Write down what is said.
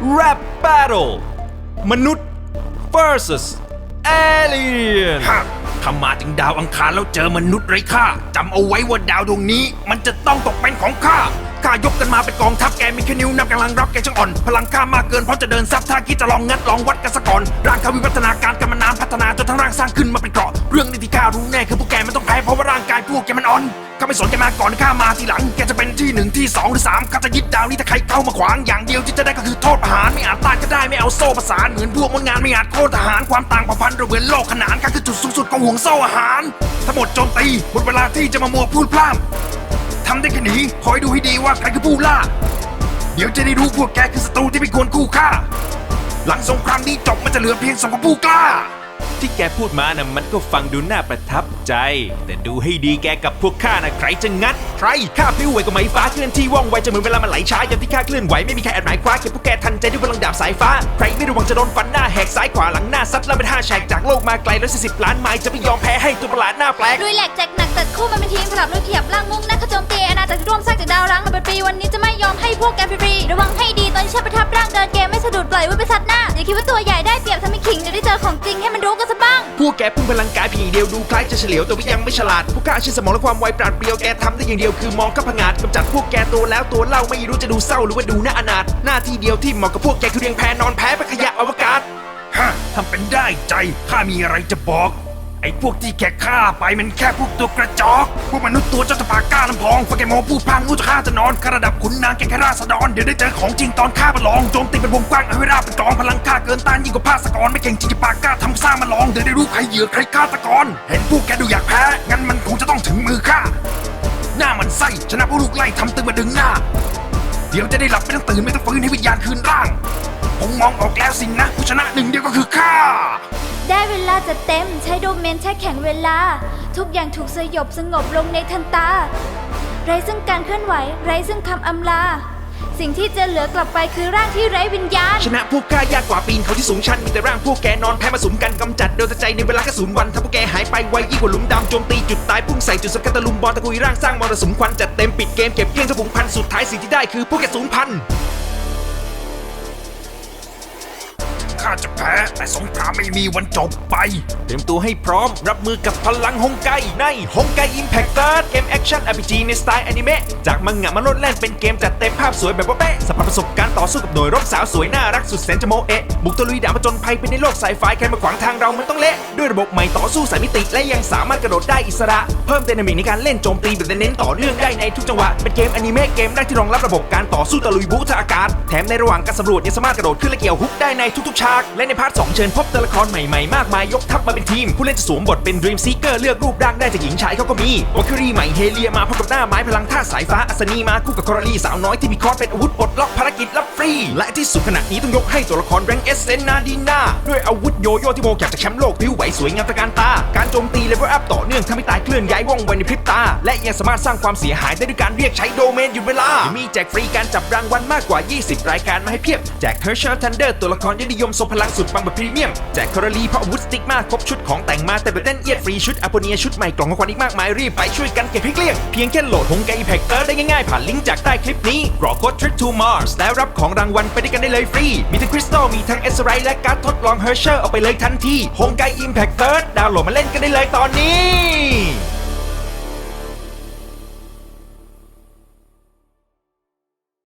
Rap Battle มนุษย์ versus Alien ถ้ามาถึงดาวอังคารแล้วเจอมนุษย์ไร้ค่าจำเอาไว้ว่าดาวดวงนี้ มันจะต้องตกเป็นของข้า ข้ายกกันมาเป็นกองทัพแกมีแค่นิ้วนับกำลังรับแกช่างอ่อน พลังข้ามากเกินเพราะจะเดินซับถ้าคิดจะลองงัดลองวัดกันสะก่อนร่างขาวิวัฒนาการกันมานานพัฒนาจนทั้งร่างสร้างขึ้นมาเป็นเกราะเรื่องนี้ที่ข้ารู้แน่คือพวกแกมันต้องแพ้เพราะว่าร่างกายพวกแกมันอ่อนข้าไม่สนแกมาก่อนข้ามาทีหลังแกจะเป็นที่หนึ่งที่สองหรือสามข้าจะยึดดาวนี้ถ้าใครเข้ามาขวางอย่างเดียวที่จะได้ก็คือโทษประหารไม่อาจต้านก็ได้ไม่เอาโซ่ประสานเหมือนพวกมดงานไม่อาจโค่นทหารความต่างเผ่าพันธุ์เราเหมือนโลกขนานข้าคือจุดสูงสุดของห่วงโซ่อาหาร ทั้งหมดโจมตีหมดเวลาที่จะมามัวพูดพล่ำำได้แค่นี้คอยดูให้ดีว่าใครคือผู้ล่า เดี๋ยวจะได้รู้พวกแกคือศัตรูที่ไม่ควรคู่ฆ่า หลังสงครามนี้จบมันจะเหลือเพียงสองผู้กล้า ที่แกพูดมานะ่ะมันก็ฟังดูน่าประทับใจ แต่ดูให้ดีแกกับพวกข้านะใครจะงัด ใครข้าพลิ้วไหวกับไหมฟ้าเคลื่อนที่ว่องไวจะเหมือนเวลามันไหลช้าอย่างที่ข้าเคลื่อนไหวไม่มีใครอาจหมายคว้าเก็บพวกแกทันใจด้วยพลังดาบสายฟ้าใครไม่ระวังจะโดนฟันหน้าแหกซ้ายขวาหลังหน้าซัดแล้วเป็นห้าแฉกจากโลกมาไกลร้อยสี่สิบล้านไมล์จะไม่ยอมแพ้ให้ตัวประหลาดหน้าแปลกลุยแหลกแจกหนักตัดคู่มันเป็นทีมสลับลุยเทียบล่างมุ่งหน้าขจมตีอนา จากร่วมสร้างจากดาวร้างมาเป็นปีวันนี้จะไม่ยอมให้พวกแกฟรีๆระวังให้ดีตอนที่ฉันประทับร่างเดินเกมไม่สะดุดปล่อยไว้ไปซัดหน้าอย่าคิดว่าตัวใหญ่ได้เปรียบทำให้ขิงเดี๋ยวได้เจอของจริงให้มันรู้กันซะบ้าง พวกแกพุ่งพลังกายเพียงอย่างเดียวดูคล้ายจะเฉลียวแต่ว่ายังไม่ฉลาด พวกข้าใช้สมองและความไวปราดเปรียวแกทำได้อย่างเดียวคือมองข้าผงาดกำจัดพวกแกตัวแล้วตัวเล่าไม่รู้จะดูเศร้าหรือว่าดูน่าอนาถหน้าที่เดียวที่เหมาะกับพวกแกคือเรียงแพนอนแพ้ไปขยะอวกาศฮะทำเป็นได้ใจข้ามีอะไรจะบอก ไอ้พวกที่แกฆ่าไปมันแค่พวกตัวกระจอก พวกมนุษย์ตัวเจ้าตะปากล้าลำพองฟังแกโมพูดพลางรู้จะฆ่าจะนอนข้าระดับขุนนางแกแค่ราษฎรเดี๋ยวได้เจอของจริงตอนฆ่ามาลองโจมตีเป็นวงกว้างเอาให้ราบเป็นกองพลังข้าเกินต้านยิ่งกว่าภาสกรไม่เก่งจริงจะปากกล้าทำซ่ามาลองเดี๋ยวได้รู้ใครเหยื่อใครฆาตกร เห็นพวกแกดูอยากแพ้งั้นมันคงจะต้องถึงมือข้าหน้ามันไส้ชนะพวกลูกไล่ทำตึงมาดึงหน้า เดี๋ยวจะได้หลับไม่ต้องตื่นไม่ต้องฟื้นให้วิญญาณคืนร่างผมมองออกแล้วสินะผู้ชนะหนึ่งเดียวก็คือข้า ได้เวลาจะเต็มใช้โดเมนใช้แข่งเวลา ทุกอย่างถูกสยบสงบลงในทันตา ไรซึ่งการเคลื่อนไหว ไรซึ่งคำอำลา สิ่งที่จะเหลือกลับไปคือร่างที่ไร้วิญญาณ ชนะพวกข้ายากกว่าปีนเขาที่สูงชันมีแต่ร่างพวกแกนอนแพ้มาสุมกันกำจัดโดยใจในเวลาแค่ศูนย์วันถ้าพวกแกหายไปไวยิ่งกว่าหลุมดำโจมตีจุดตายพุ่งใส่จุดสกัดตะลุมบอลตะกุยร่างสร้างมรสุมควันจัดเต็มปิดเกมเก็บเกลี้ยงทุกผงพันสุดท้ายสิ่งที่ได้คือพวกแกศูนย์พัน ข้าจะแพ้ แต่สงครามไม่มีวันจบไป เตรียมตัวให้พร้อมรับมือกับพลังฮงไกในฮงไกอิมแพคเตอร์เกมแอคชั่น RPG ในสไตล์อนิเมะจากมังงะมาโลดแล่นเป็นเกมจัดเต็มภาพสวยแบบว่าเป๊ะส ประสบการณ์ต่อสู้กับหน่วยรบสาวสวยน่ารักสุดแสนจะโมเอะบุกตะลุยด่าผจญภัยไปในโลกไซไฟใครมาขวางทางเรามันต้องเละด้วยระบบใหม่ต่อสู้สายมิติ และยังสามารถกระโดดได้อิสระ เพิ่มเดนามิกในการเล่นโจมตีแบบเน้นต่อเนื่องได้ในทุกจังหวะเป็นเกมอนิเมะเกมแรกที่รองรับระบบการต่อสู้ตะลุยบูทางอากาศแถมในระหว่างการสำรวจยังสามารถกระโดดขึ้นและเกี่ยวฮุกได้ในทุกๆฉากและในพาร์ทสองเชิญพบตัวละครใหม่ๆมากมายยกทัพมาเป็นทีม ผู้เล่นจะสวมบทเป็น Dream Seeker เลือกรูปร่างได้จากหญิงชายเขาก็มีวอครีใหม่เฮเลียมาพร้อมกับหน้าไม้พลังท่าสายฟ้าอัศนีมาคู่กับคอรลีสาวน้อยที่มีคอร์เป็นอาวุธปลดล็อกภารกิจลับฟรี และที่สุดขนาดนี้ต้องยกให้ตัวละครแรงเอสเซนนาดีนาด้วยอาวุธโยโย่ที่โมจากจากแชมป์โลกผิวไหวสวยงามตะการตา การโจมตีเลเวลอัพต่อเนื่องทำให้ตายเคลื่อนย้ายว่องไวในพริบตา และยังสามารถสร้างความเสียหายได้ด้วยการเรียกใช้โดเมนหยุดเวลา มีแจกฟรีการจับรางวัลมากกว่า 20 รายการมาให้เพียบ แจก Herschel Thunder ตัวละครยอดนิยมทรงพลังสุดปังแบบพรีเมียม แจกคอร์ลีเพราะอาวุธสติ๊กมากครบชุดของแต่งมาแต่แบบเต้นเอียดฟรีชุดอโปเนียชุดใหม่กล่องของขวัญอีกมากมายรีบไปช่วยกันเก็บให้เกลี้ยงเพียงแค่โหลดหงไกแพคเตอร์ได้ง่ายๆผ่านลิงก์จากใต้คลิปนี้กรอกโค้ด Trip to Mars แล้วรับของรางวัลไปด้วยกันได้เลยฟรี มีทั้งคริสตัลมีทั้งเอสไรและการ์ดทดลองเฮอร์เชอร์เอาไปเลยทันทีโฮงไกอิมแพคเติร์ดดาวน์โหลดมาเล่นกันได้เลยตอนนี้